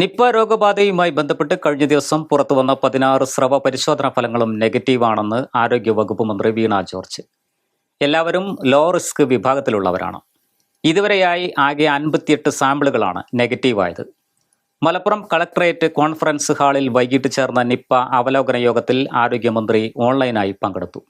Nipah രോഗബാധയുമായി ബന്ധപ്പെട്ട് കഴിഞ്ഞ ദിവസം പുറത്തുവന്ന പതിനാറ് സ്രവ പരിശോധനാ ഫലങ്ങളും നെഗറ്റീവാണെന്ന് ആരോഗ്യ വകുപ്പ് മന്ത്രി വീണ ജോർജ്. എല്ലാവരും ലോ റിസ്ക് വിഭാഗത്തിലുള്ളവരാണ്. ഇതുവരെയായി ആകെ അൻപത്തിയെട്ട് സാമ്പിളുകളാണ് നെഗറ്റീവായത്. മലപ്പുറം കളക്ടറേറ്റ് കോൺഫറൻസ് ഹാളിൽ വൈകിട്ട് ചേർന്ന നിപ്പ അവലോകന യോഗത്തിൽ ആരോഗ്യമന്ത്രി ഓൺലൈനായി പങ്കെടുത്തു.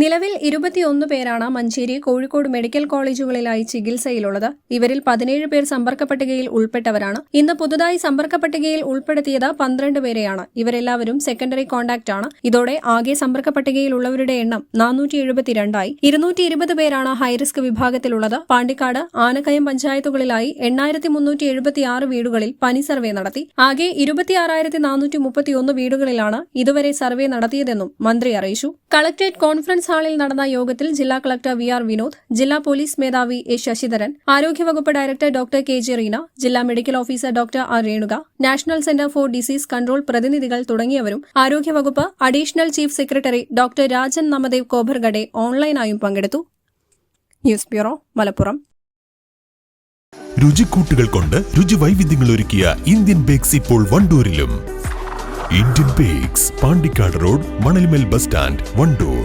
നിലവിൽ ഇരുപത്തിയൊന്ന് പേരാണ് മഞ്ചേരി കോഴിക്കോട് മെഡിക്കൽ കോളേജുകളിലായി ചികിത്സയിലുള്ളത്. ഇവരിൽ പതിനേഴ് പേർ സമ്പർക്ക പട്ടികയിൽ ഉൾപ്പെട്ടവരാണ്. ഇന്ന് പുതുതായി സമ്പർക്ക പട്ടികയിൽ ഉൾപ്പെടുത്തിയത് പന്ത്രണ്ട് പേരെയാണ്. ഇവരെല്ലാവരും സെക്കൻഡറി കോണ്ടാക്ട് ആണ്. ഇതോടെ ആകെ സമ്പർക്ക പട്ടികയിലുള്ളവരുടെ എണ്ണം നാനൂറ്റി എഴുപത്തിരണ്ടായി ഇരുന്നൂറ്റി ഇരുപത് പേരാണ് ഹൈറിസ്ക് വിഭാഗത്തിലുള്ളത്. പാണ്ടിക്കാട് ആനക്കയം പഞ്ചായത്തുകളിലായി എണ്ണായിരത്തി മുന്നൂറ്റി എഴുപത്തിയാറ് വീടുകളിൽ പനി സർവേ നടത്തി. ആകെ ഇരുപത്തിയാറായിരത്തി നാനൂറ്റി മുപ്പത്തിയൊന്ന് വീടുകളിലാണ് ഇതുവരെ സർവേ നടത്തിയതെന്നും മന്ത്രി അറിയിച്ചു. കളക്ടറേറ്റ് കോൺഫറൻസ് ഹാളിൽ നടന്ന യോഗത്തിൽ ജില്ലാ കളക്ടർ വി ആർ വിനോദ് ജില്ലാ പോലീസ് മേധാവി എ ശശിധരൻ ആരോഗ്യവകുപ്പ് director doctor K J Reena ജില്ലാ medical officer doctor R Renuka national centre for disease control പ്രതിനിധികൾ തുടങ്ങിയവരും ആരോഗ്യവകുപ്പ് additional chief secretary doctor Rajan Namdev Khobragade ഓൺലൈനായും പങ്കെടുത്തു. News bureau Malappuram. രുചിക്കൂട്ടുകൾ കൊണ്ട് രുചി വൈവിധ്യങ്ങൾ ഒരുക്കിയ ഇന്ത്യൻ ബേക്സ് ഇപ്പോൾ വണ്ടൂരിലും. Indian bakes Pandikkad road Manalmel bus stand Wandoor.